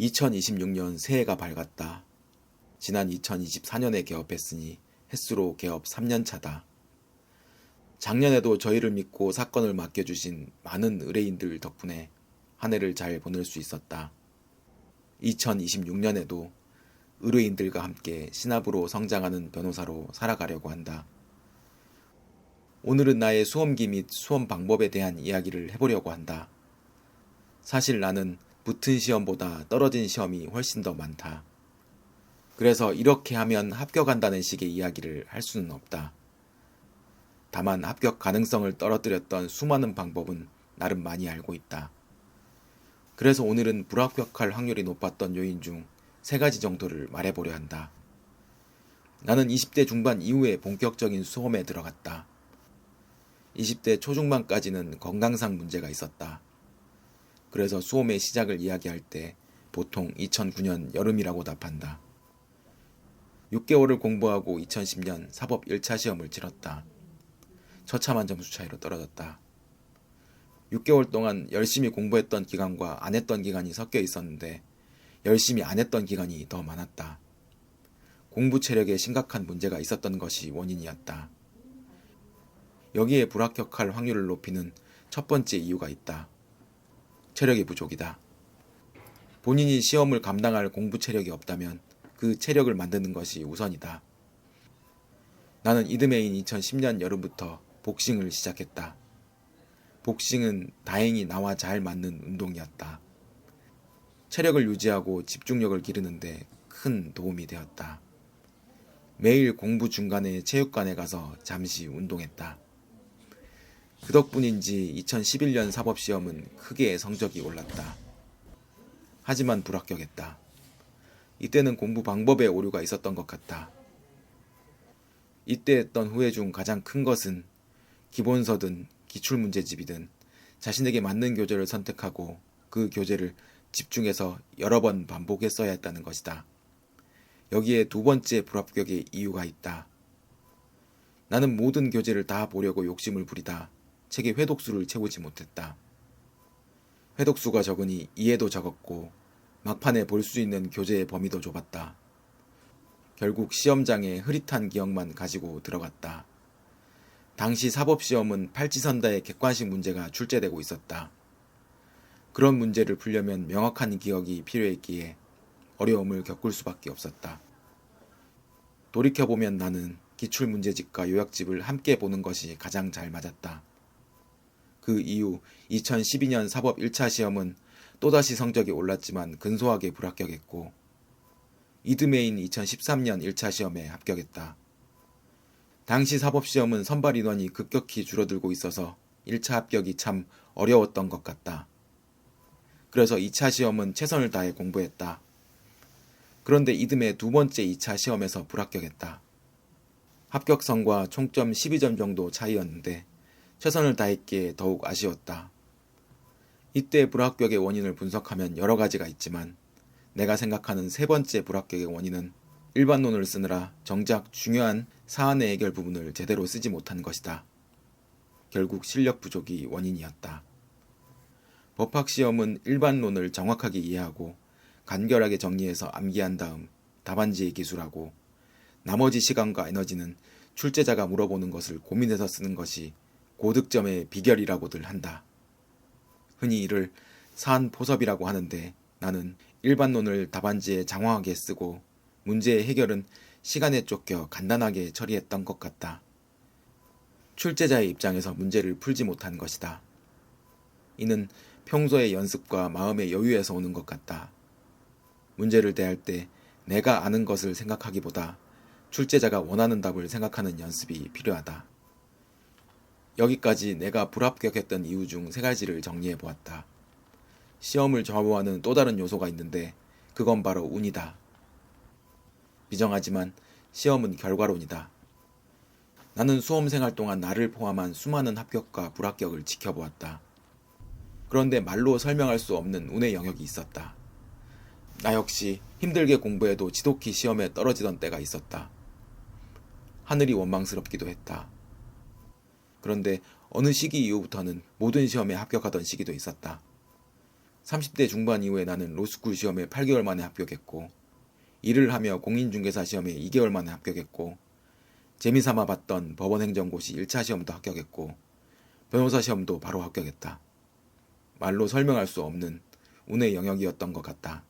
2026년 새해가 밝았다. 지난 2024년에 개업했으니 횟수로 개업 3년 차다. 작년에도 저희를 믿고 사건을 맡겨주신 많은 의뢰인들 덕분에 한 해를 잘 보낼 수 있었다. 2026년에도 의뢰인들과 함께 신압으로 성장하는 변호사로 살아가려고 한다. 오늘은 나의 수험기 및 수험 방법에 대한 이야기를 해보려고 한다. 사실 나는 붙은 시험보다 떨어진 시험이 훨씬 더 많다. 그래서 이렇게 하면 합격한다는 식의 이야기를 할 수는 없다. 다만 합격 가능성을 떨어뜨렸던 수많은 방법은 나름 많이 알고 있다. 그래서 오늘은 불합격할 확률이 높았던 요인 중 세 가지 정도를 말해보려 한다. 나는 20대 중반 이후에 본격적인 수험에 들어갔다. 20대 초중반까지는 건강상 문제가 있었다. 그래서 수험의 시작을 이야기할 때 보통 2009년 여름이라고 답한다. 6개월을 공부하고 2010년 사법 1차 시험을 치렀다. 처참한 점수 차이로 떨어졌다. 6개월 동안 열심히 공부했던 기간과 안 했던 기간이 섞여 있었는데 열심히 안 했던 기간이 더 많았다. 공부 체력에 심각한 문제가 있었던 것이 원인이었다. 여기에 불합격할 확률을 높이는 첫 번째 이유가 있다. 체력의 부족이다. 본인이 시험을 감당할 공부 체력이 없다면 그 체력을 만드는 것이 우선이다. 나는 이듬해인 2010년 여름부터 복싱을 시작했다. 복싱은 다행히 나와 잘 맞는 운동이었다. 체력을 유지하고 집중력을 기르는데 큰 도움이 되었다. 매일 공부 중간에 체육관에 가서 잠시 운동했다. 그 덕분인지 2011년 사법시험은 크게 성적이 올랐다. 하지만 불합격했다. 이때는 공부 방법에 오류가 있었던 것 같다. 이때 했던 후회 중 가장 큰 것은 기본서든 기출문제집이든 자신에게 맞는 교재를 선택하고 그 교재를 집중해서 여러 번 반복했어야 했다는 것이다. 여기에 두 번째 불합격의 이유가 있다. 나는 모든 교재를 다 보려고 욕심을 부리다 책의 회독수를 채우지 못했다. 회독수가 적으니 이해도 적었고 막판에 볼 수 있는 교재의 범위도 좁았다. 결국 시험장에 흐릿한 기억만 가지고 들어갔다. 당시 사법시험은 팔찌선다의 객관식 문제가 출제되고 있었다. 그런 문제를 풀려면 명확한 기억이 필요했기에 어려움을 겪을 수밖에 없었다. 돌이켜보면 나는 기출문제집과 요약집을 함께 보는 것이 가장 잘 맞았다. 그 이후 2012년 사법 1차 시험은 또다시 성적이 올랐지만 근소하게 불합격했고 이듬해인 2013년 1차 시험에 합격했다. 당시 사법시험은 선발 인원이 급격히 줄어들고 있어서 1차 합격이 참 어려웠던 것 같다. 그래서 2차 시험은 최선을 다해 공부했다. 그런데 이듬해 두 번째 2차 시험에서 불합격했다. 합격선과 총점 12점 정도 차이였는데 최선을 다했기에 더욱 아쉬웠다. 이때 불합격의 원인을 분석하면 여러 가지가 있지만 내가 생각하는 세 번째 불합격의 원인은 일반론을 쓰느라 정작 중요한 사안의 해결 부분을 제대로 쓰지 못한 것이다. 결국 실력 부족이 원인이었다. 법학 시험은 일반론을 정확하게 이해하고 간결하게 정리해서 암기한 다음 답안지에 기술하고 나머지 시간과 에너지는 출제자가 물어보는 것을 고민해서 쓰는 것이 고득점의 비결이라고들 한다. 흔히 이를 사안 포섭이라고 하는데 나는 일반론을 답안지에 장황하게 쓰고 문제의 해결은 시간에 쫓겨 간단하게 처리했던 것 같다. 출제자의 입장에서 문제를 풀지 못한 것이다. 이는 평소의 연습과 마음의 여유에서 오는 것 같다. 문제를 대할 때 내가 아는 것을 생각하기보다 출제자가 원하는 답을 생각하는 연습이 필요하다. 여기까지 내가 불합격했던 이유 중 세 가지를 정리해 보았다. 시험을 좌우하는 또 다른 요소가 있는데 그건 바로 운이다. 비정하지만 시험은 결과론이다. 나는 수험 생활 동안 나를 포함한 수많은 합격과 불합격을 지켜보았다. 그런데 말로 설명할 수 없는 운의 영역이 있었다. 나 역시 힘들게 공부해도 지독히 시험에 떨어지던 때가 있었다. 하늘이 원망스럽기도 했다. 그런데 어느 시기 이후부터는 모든 시험에 합격하던 시기도 있었다. 30대 중반 이후에 나는 로스쿨 시험에 8개월 만에 합격했고, 일을 하며 공인중개사 시험에 2개월 만에 합격했고, 재미삼아 봤던 법원행정고시 1차 시험도 합격했고, 변호사 시험도 바로 합격했다. 말로 설명할 수 없는 운의 영역이었던 것 같다.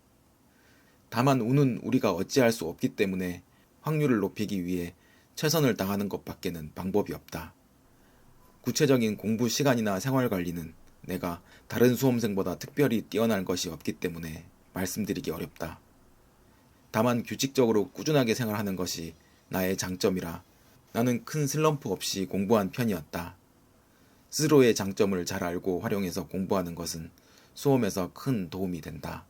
다만 운은 우리가 어찌할 수 없기 때문에 확률을 높이기 위해 최선을 다하는 것밖에는 방법이 없다. 구체적인 공부 시간이나 생활 관리는 내가 다른 수험생보다 특별히 뛰어난 것이 없기 때문에 말씀드리기 어렵다. 다만 규칙적으로 꾸준하게 생활하는 것이 나의 장점이라 나는 큰 슬럼프 없이 공부한 편이었다. 스스로의 장점을 잘 알고 활용해서 공부하는 것은 수험에서 큰 도움이 된다.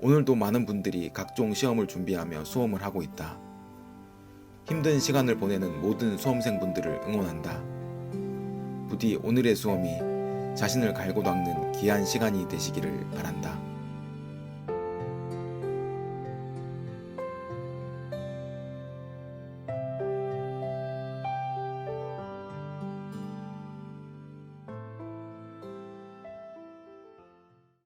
오늘도 많은 분들이 각종 시험을 준비하며 수험을 하고 있다. 힘든 시간을 보내는 모든 수험생분들을 응원한다. 부디 오늘의 수험이 자신을 갈고 닦는 귀한 시간이 되시기를 바란다.